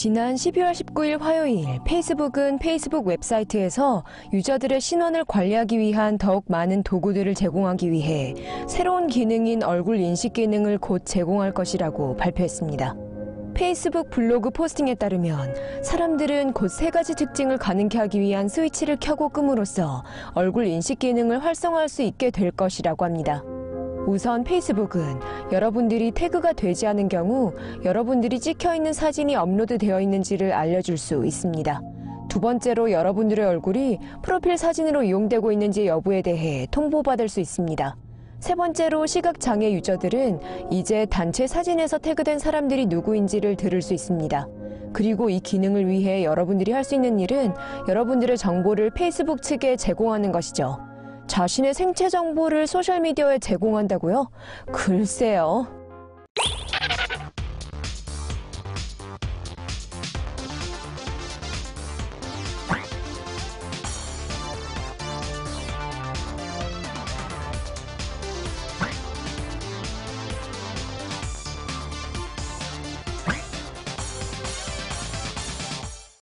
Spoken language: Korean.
지난 12월 19일 화요일 페이스북은 페이스북 웹사이트에서 유저들의 신원을 관리하기 위한 더욱 많은 도구들을 제공하기 위해 새로운 기능인 얼굴 인식 기능을 곧 제공할 것이라고 발표했습니다. 페이스북 블로그 포스팅에 따르면 사람들은 곧 세 가지 특징을 가능케 하기 위한 스위치를 켜고 끔으로써 얼굴 인식 기능을 활성화할 수 있게 될 것이라고 합니다. 우선 페이스북은 여러분들이 태그가 되지 않은 경우 여러분들이 찍혀 있는 사진이 업로드 되어 있는지를 알려줄 수 있습니다. 두 번째로 여러분들의 얼굴이 프로필 사진으로 이용되고 있는지 여부에 대해 통보받을 수 있습니다. 세 번째로 시각장애 유저들은 이제 단체 사진에서 태그된 사람들이 누구인지를 들을 수 있습니다. 그리고 이 기능을 위해 여러분들이 할 수 있는 일은 여러분들의 정보를 페이스북 측에 제공하는 것이죠. 자신의 생체 정보를 소셜미디어에 제공한다고요? 글쎄요.